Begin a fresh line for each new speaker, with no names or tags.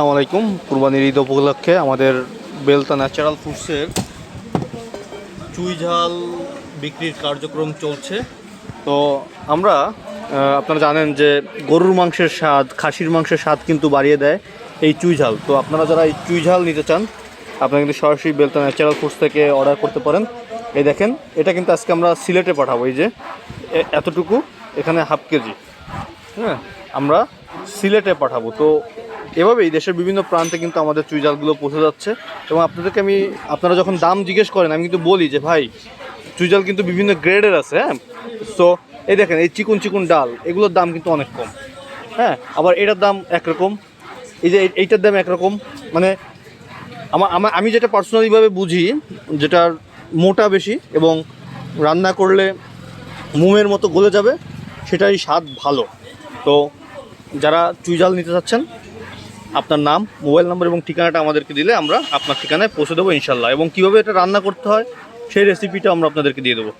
আসসালামু আলাইকুম। কুরবানির ঈদ উপলক্ষে আমাদের বেলতা ন্যাচারাল ফুডসের চুই ঝাল বিক্রির কার্যক্রম চলছে। তো আমরা আপনারা জানেন যে গরুর মাংসের স্বাদ, খাসির মাংসের স্বাদ কিন্তু বাড়িয়ে দেয় এই চুই ঝাল। তো আপনারা যারা এই চুই ঝাল নিতে চান, আপনারা কিন্তু সরাসরি বেলতা ন্যাচারাল ফুডস থেকে অর্ডার করতে পারেন। এই দেখেন, এটা কিন্তু আজকে আমরা সিলেটে পাঠাবো, এই যে এতটুকু, এখানে হাফ কেজি। হ্যাঁ আমরা সিলেটে পাঠাবো। তো এভাবেই দেশের বিভিন্ন প্রান্তে কিন্তু আমাদের চুই জালগুলো পৌঁছে যাচ্ছে। এবং আপনাদেরকে আমি, আপনারা যখন দাম জিজ্ঞেস করেন, আমি কিন্তু বলি যে, ভাই, চুই জাল কিন্তু বিভিন্ন গ্রেডের আছে হ্যাঁ? সো এই দেখেন, এই চিকুন চিকুন ডাল, এগুলোর দাম কিন্তু অনেক কম। হ্যাঁ আবার এটার দাম একরকম। এই যে, এই- এইটার দাম একরকম। মানে আমার আমার আমি যেটা পার্সোনালিভাবে বুঝি যেটার মোটা বেশি এবং রান্না করলে মোমের মতো গলে যাবে, সেটারই স্বাদ ভালো। তো, যারা চুইজাল নিতে চাচ্ছেন আপনার নাম, মোবাইল নাম্বার এবং ঠিকানাটা আমাদেরকে দিলে আমরা আপনার ঠিকানায় পৌঁছে দেবো ইনশাল্লাহ। এবং কীভাবে এটা রান্না করতে হয়, সেই রেসিপিটা আমরা আপনাদেরকে দিয়ে দেবো।